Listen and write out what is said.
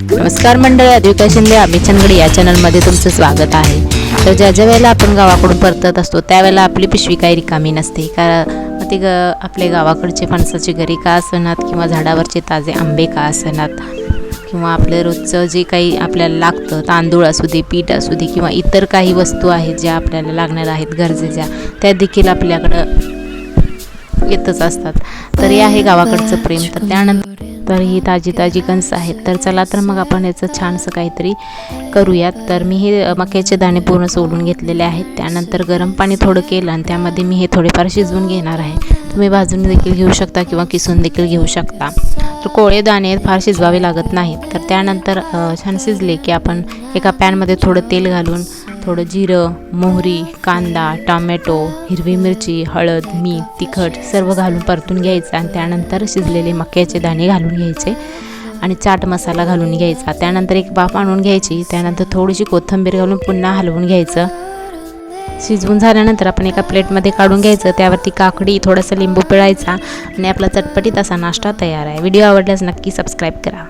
नमस्कार मंडळी अद्विता शिंदे आम्ही चंदगडी या चॅनलमध्ये तुमचं स्वागत आहे. तर ज्या ज्या वेळेला आपण गावाकडून परतत असतो त्यावेळेला आपली पिशवी काही रिकामी नसते. कारण ते ग आपले गावाकडचे फणसाची घरी का असनात किंवा झाडावरचे ताजे आंबे का असनात? किंवा आपलं रोजचं जे काही आपल्याला लागतं तांदूळ असू दे पीठ असू दे किंवा इतर काही वस्तू आहेत ज्या आपल्याला लागणार आहेत गरजेच्या त्या देखील आपल्याकडं येतच असतात. तर हे आहे गावाकडचं प्रेम. तर त्यानंतर तर ही ताजी ताजी कणसं आहेत. तर चला तर मग आपण याचं छानसं काहीतरी करूयात. तर मी हे मक्याचे दाणे पूर्ण सोडून घेतलेले आहेत. त्यानंतर गरम पाणी थोडं केलं आणि त्यामध्ये मी हे थोडेफार शिजवून घेणार आहे. तुम्ही भाजून देखील घेऊ शकता किंवा किसून देखील घेऊ शकता. तर कोळे दाणे फार शिजवावे लागत नाहीत. तर त्यानंतर छान शिजले की आपण एका पॅनमध्ये थोडं तेल घालून थोडं जिरं मोहरी कांदा टोमॅटो हिरवी मिरची हळद मीठ तिखट सर्व घालून परतून घ्यायचं आणि त्यानंतर शिजलेले मक्याचे दाणे घालून घ्यायचे आणि चाट मसाला घालून घ्यायचा. त्यानंतर एक बाफ आणून घ्यायची त्यानंतर थोडीशी कोथिंबीर घालून पुन्हा हलवून घ्यायचं. शिजवून झाल्यानंतर आपण एका प्लेटमध्ये काढून घ्यायचं त्यावरती काकडी थोडासा लिंबू पिळायचा आणि आपला चटपटीत असा नाश्ता तयार आहे. व्हिडिओ आवडल्यास नक्की सबस्क्राईब करा.